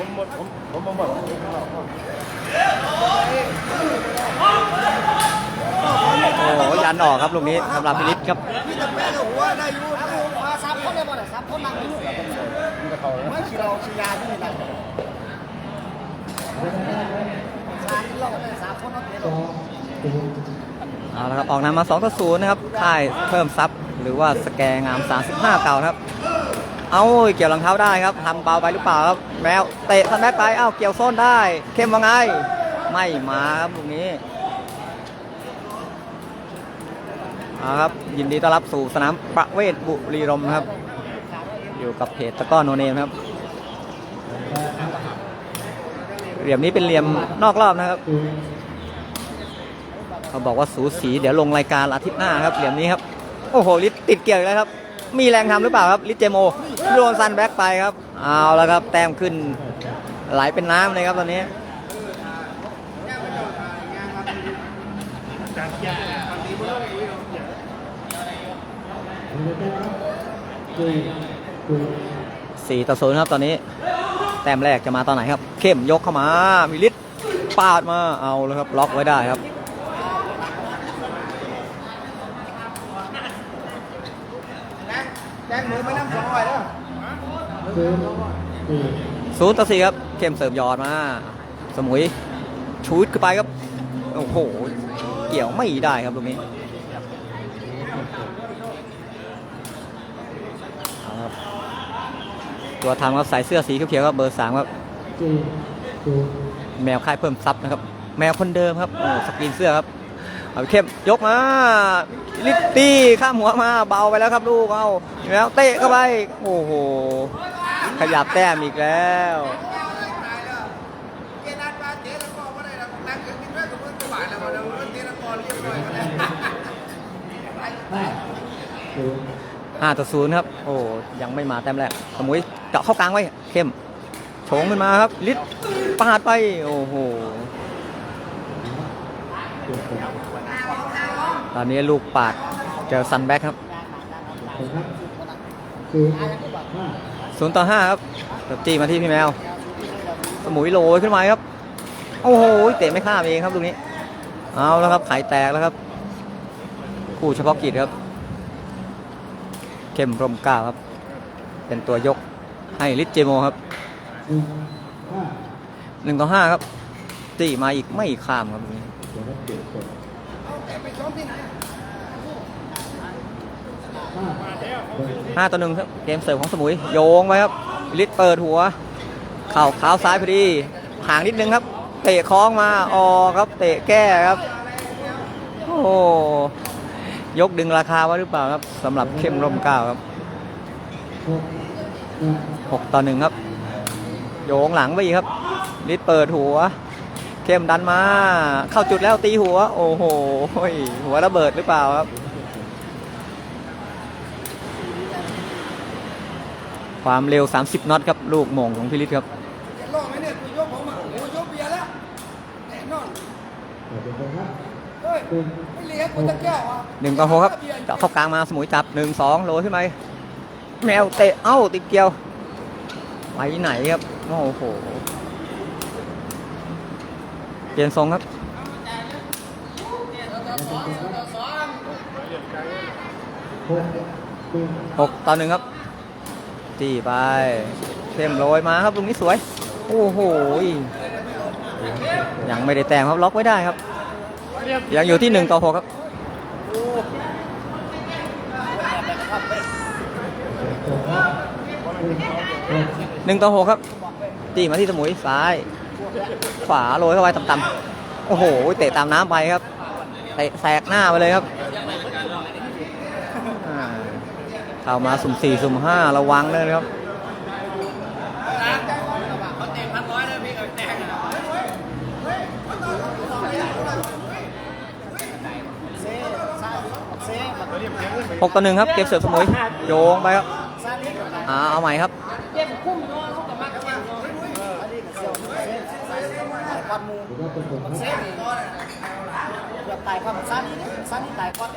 ผมหมดผมผมหมดโอ้โหยันออกครับลูกนี้สำหรับพินิษครับพี่จะแม่หัวได้ยูนะมาซับคนได้บ่ได้ซับคนนั่งอยู่มันจะเข้าแล้วไม่ขี่เราขี่ยาที่นั่นซาที่เราได้ซับคนนั่งเดียเอาละครับออกนำมา2ต่อ0นะครับค่ายเพิ่มซับหรือว่าสแกงาม 35 เก่าครับ เอาเกี่ยวรองเท้าได้ครับทำเบาไปหรือเปล่าครับแมวเตะทันแบ็คไปเอ้าเกี่ยวโซนได้ เข้มว่าไง ไม่มาครับลูกนี้เอาครับยินดีต้อนรับสู่สนามประเวศบุรีรมครับ อยู่กับเพจตะก้อโนเนมครับเหลี่ยมนี้เป็นเหลี่ยมนอกรอบนะครับ เขาบอกว่าสูสีเดี๋ยวลงรายการอาทิตย์หน้าครับเหลี่ยมนี้ครับ โอ้โหลิศติดเกี่ยวแล้วครับ มีแรงทำหรือเปล่าครับลิเจโมโดนซันแบ็กไปครับ เอาแล้วครับ แต้มขึ้นไหลเป็นน้ำเลยครับตอนนี้สี่ต่อศูนย์ครับตอนนี้ แต้มแรกจะมาตอนไหนครับ เข้มยกเข้ามา มีลิศปาดมาเอาแล้วครับ ล็อกไว้ได้ครับ แดงมือไม่น้ำสองร้อยแล้วศูนย์ต่อสี่ครับเข้มเสิร์ฟหยอดมา สมุยชูดขึ้นไปครับ โอ้โห เกี่ยวไม่ได้ครับตรงนี้เอาครับตัวทำครับใส่เสื้อสีเขียวๆครับเบอร์สามครับแมวค่ายเพิ่มซับนะครับ แมวคนเดิมครับโอ้สกรีนเสื้อครับ เอาเข้มยกมาลิตตี้ข้ามหัวมาเบาไปแล้วครับลูกเอาแล้วเตะเข้าไปโอ้โหขยับแต้มอีกแล้วเจนัดมาตัวหวานแล้วมาแล้วเจนัดก็เรียบร้อยแล้วห้าต่อศูนย์ครับ โอ้ยังไม่มาแต้มแรกสมุยเจาะเข้ากลางไว้ เข้มโฉงขึ้นมาครับ ลิตปาดไป โอ้โห ตอนนี้ลูกปาดเจอซันแบ็กครับศูนย์ต่อห้าครับติบจี้มาที่พี่แมว สมุยโรยขึ้นมาครับ โอ้โห เตะไม่ข้ามเองครับตรงนี้ เอาแล้วครับไข่แตกแล้วครับ คู่เฉพาะกิจครับ เข้มรมกล้าครับ เป็นตัวยกให้ลิทเจโมครับหนึ่งต่อห้าครับ ตีมาอีกไม่ข้ามครับตรงนี้ ห้าต่อหนึ่งครับเกมเสิร์ฟของสมุย โยงไว้ครับลิทเปิดหัว เข่าเท้าซ้ายพอดีห่างนิดนึงครับ เตะคล้องมาออครับ เตะแก้ครับ โอ้ยกดึงราคาไว้หรือเปล่าครับสำหรับเข้มร่มเก้าครับหกต่อหนึ่งครับ โยงหลังไปอีกครับลิดเปิดหัว เข้มดันมา เข้าจุดแล้วตีหัว โอ้โหหัวระเบิดหรือเปล่าครับความเร็ว 30น็อตครับ ลูกโมงของพิริศครับลองไหมเนี่ยกูยกผมอะกูยกเบียร์แล้วแน่นอนเฮ้ยไม่เลี้ยงกูจะแก้วอะหนึ่งต่อหกครับเจาะเข้ากลางมาสมุยจับหนึ่งสองโหลขึ้นไปแมวเตะเอ้าติดเกี่ยว ไปไหนครับ โอ้โหเป ลี่ยนทรงครับหกต่อหนึ่งครับตีไปเข้มโรยมาครับตรงนี้สวย โอ้โหยังไม่ได้แต้มครับล็อกไว้ได้ครับ ยังอยู่ที่หนึ่งต่อหกครับหนึ่งต่อหกครับตีมาที่สมุยซ้าย ขวาโรยเข้าไปต่ำๆโอ้โห เตะตามน้ำไปครับเตะแสกหน้าไปเลยครับอ่าเข้ามาสุ่มสี่สุ่มห้าระวังเลยนะครับ หกต่อหนึ่งครับ เก็บเสิร์ฟสมุย โยงไปครับอ่าเอาใหม่ครับ เจ็บคุ้มนอนเขากับมักเจ็บนอนอันนี้ก็เซี่ยวเซ่ ตายควันมูมันเซ่นี่เกือบตายควันซาลิซาลิตายควัน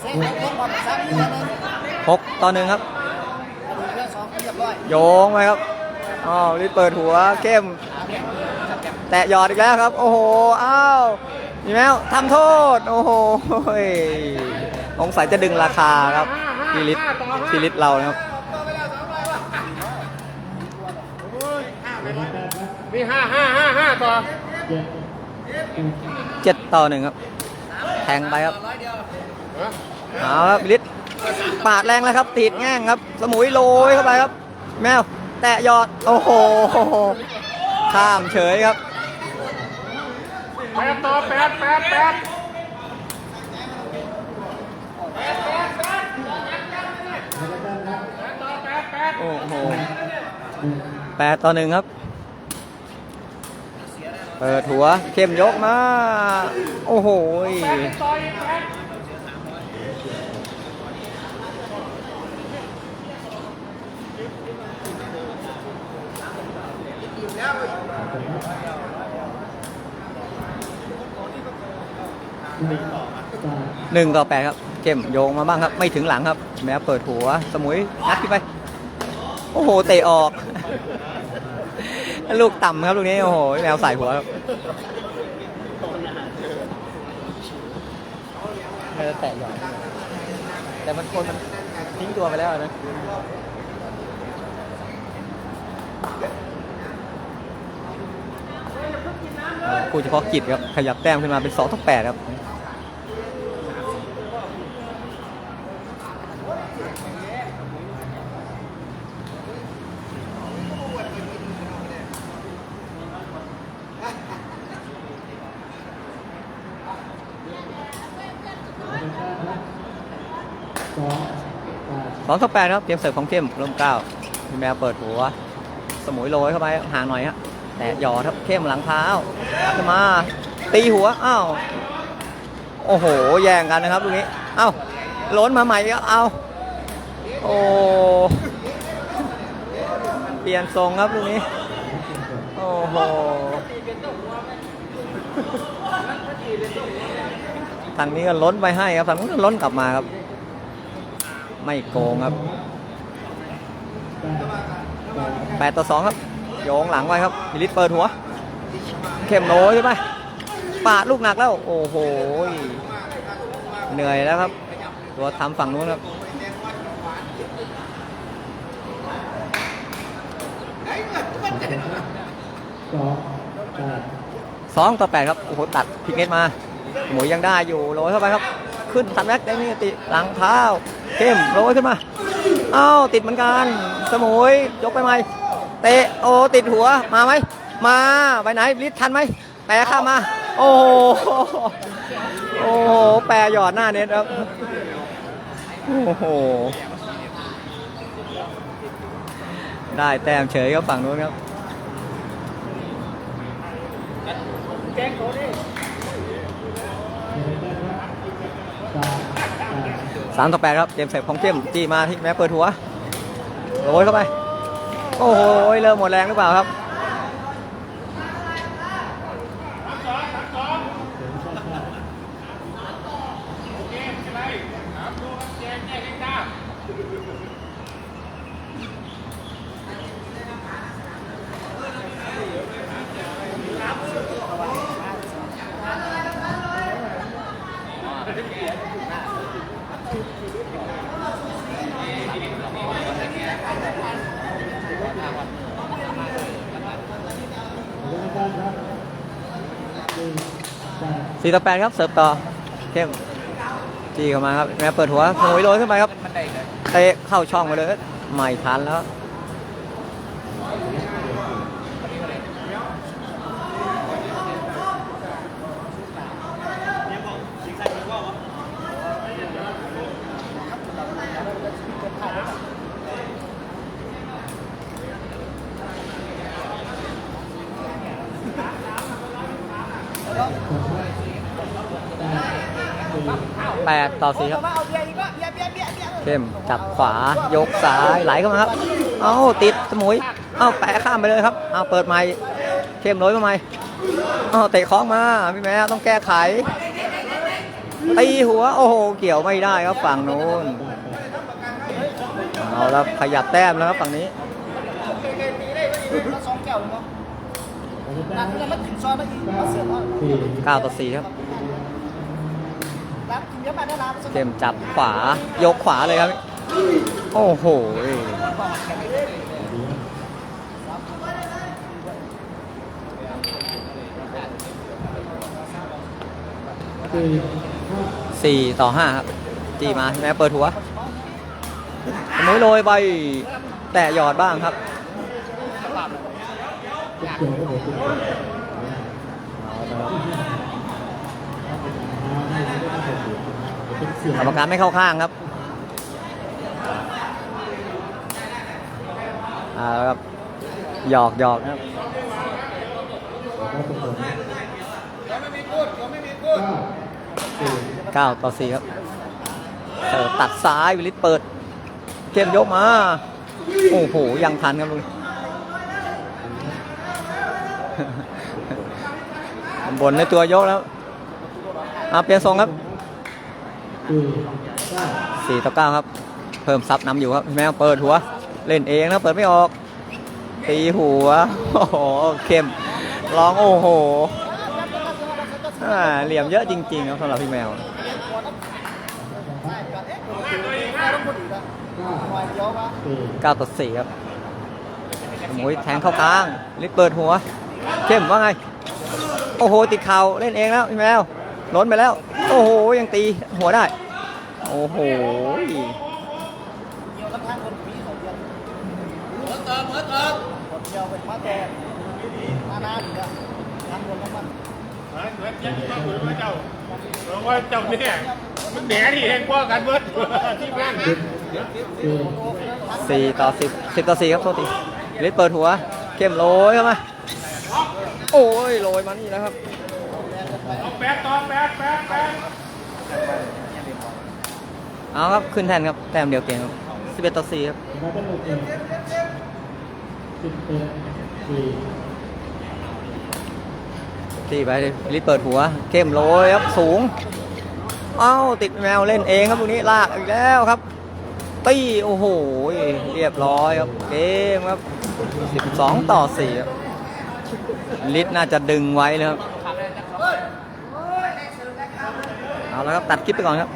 เซ่ตายควันซาลิเลยหกต่อหนึ่งครับเรื่องสองเรียบร้อยโยงไปครับอ๋อลิศเปิดหัวเข้ม แตะหยอดอีกแล้วครับ โอ้โห อ้าวมีแมวทำโทษ โอ้โหสงสัยจะดึงราคาครับพี่ลิศพี่ลิศเรานะครับ มีห้าห้าห้าห้าต่อเจ็ดต่อหนึ่งครับ แทงไปครับเอาครับลิศปาดแรงแล้วครับ ติดแง่งครับ สมุยโรยเข้าไปครับ แมว แตะหยอด โอ้โห ข้ามเฉยครับแปดต่อแปดแปดแปดโอ้โหแปดต่อหนึ่งครับ เปิดหัวเข้มยกมา โอ้โหหนึ่งต่อแปดครับ เข้มโยงมาบ้างครับ ไม่ถึงหลังครับ แม้เปิดหัว สมุยงัดขึ้นไป โอ้โห เตะออก ลูกต่ำครับลูกนี้ โอ้โห แมวใส่หัวครับเออแตะหย่อนแต่มันคนมันทิ้งตัวไปแล้วนะผู้เฉพาะกิจครับ ขยับแต้มขึ้นมาเป็น2ต่อ8ครับ องต่อแปดครับเกมเสิร์ฟของเข้มร่มเก้าพี่แมวเปิดหัว สมุยโรยเข้าไปห่างหน่อยฮะแต่หยอดครับเข้มหลังเท้าขึ้นมา ตีหัวอ้าวโอ้โหแย่งกันนะครับลูกนี้เอ้าล้นมาใหม่ครับเอาโอ้เปลี่ยนทรงครับลูกนี้โอ้โหทางนี้ก็ล้นไปให้ครับทางนู้นก็ล้นกลับมาครับ ไม่โกงครับแปดต่อสองครับโยงหลังไว้ครับมิลิตเปิดหัว เข้มโน้ยใช่ไหมปาดลูกหนักแล้ว โอ้โห เหนื่อยแล้วครับ ตัวทำฝั่งนู้นครับสองต่อแปดครับ โอ้โห ตัดพิกเน็ตมาหมวยยังได้อยู่โรยเข้าไปครับ ขึ้นทันแม็กได้นี่ติหลังเท้าเข้มโรยขึ้นมาเอ้าติดเหมือนกัน สมุยยกไปไหมเตะโอติดหัวมาไหมมาไปไหนลิดทันไหมแปรข้ามา โอ้โหโอ้โหแปรหยอดหน้าเน็ตครับโอ้โหได้แต้มเฉยครับฝั่งนู้นครับ สามต่อแปดครับเกมเสร็จของเข้มจี้มาที่แม้เปิดหัวโรยเข้าไป โอ้โหเริ่มหมดแรงหรือเปล่าครับ สี่ต่อแปดครับเสิร์ฟต่อเข้มจี้เข้ามาครับแม่เปิดหัวโหยโรยขึ้นไปครับเตะเข้าช่องไปเลยไม่ทันแล้ว แปดต่อสี่ครับ เข้มจับขวายกซ้ายไหลเข้ามาครับ เอาติดสมุย เอาแปะข้ามไปเลยครับ เอาเปิดใหม่ เข้มน้อยมาใหม่ เอาเตะคล้องมาพี่แม่ต้องแก้ไข ตีหัว โอ้โห เกี่ยวไม่ได้ครับฝั่งนู้น เอาแล้วขยับแต้มแล้วครับฝั่งนี้ แล้วสองแก้วเนาะนั่นแล้วมันถึงซอยแล้วอีกมาเสียแล้ว9ต่อ4ครับร้านกินเยอะไปได้ร้านเกมจับขวายกขวาเลยครับ โอ้โหสี่ต่อห้าครับจีมาแม่เปิดหัวสมุยโรยไป แต่หยอดบ้างครับ กรรมการไม่เข้าข้างครับอ่าครับหยอกหยอกครับเก้าต่อสี่ครับเสิร์ฟตัดซ้ายวิลิตเปิดเกมยกมา โอ้โห ยังทันครับลุง บนในตัวยกแล้วมาเปลี่ยนทรงครับสี่ต่อเก้าครับ เพิ่มซับนำอยู่ครับแมวเปิดหัว เล่นเองนะเปิดไม่ออก ตีหัว โอ้โหเข้มร้องโอ้โหเหลี่ยมเยอะจริงๆครับสำหรับพี่แมว9ต่อ4ครับหมุยแทงเข้ากลางลิดเปิดหัว เข้มว่าไง โอ้โห ติดเข่าเล่นเองแล้วพี่แมวล้นไปแล้ว โอ้โห ยังตีหัวได้ โอ้โหเดียวทั้งทางคนมีของเดียวเมื่ต่อเติมคนเดียวเป็นมาแต่มานานอีกแล้วทำคนละมันเฮ้ยเฮ้ยเจ้าเจ้าหรือว่าเจ้าเพราะว่าเจ้าเนี่ยมันแหนที่เองพ่อกันเบิดที่บ้าน4ต่อ10 10ต่อ4ครับโทษทีลิดเปิดหัว เข้มโรยเข้ามา โอ้ยโรยมานี่แล้วครับเอาแปดต่อแปดแปดแปดเอาครับขึ้นแทนครับแต้มเดียวเกมครับ11ต่อ4ครับตีไปเลยลิเปิดหัว เข้มโรยครับสูง เอ้าติดแมวเล่นเองครับตรงนี้ลากอีกแล้วครับ ตีโอ้โห เรียบร้อยครับ เกมครับ 12 ต่อ4ครับ ลิศน่าจะดึงไว้เลยครับ เอาแล้วครับตัดคลิปไปก่อนครับ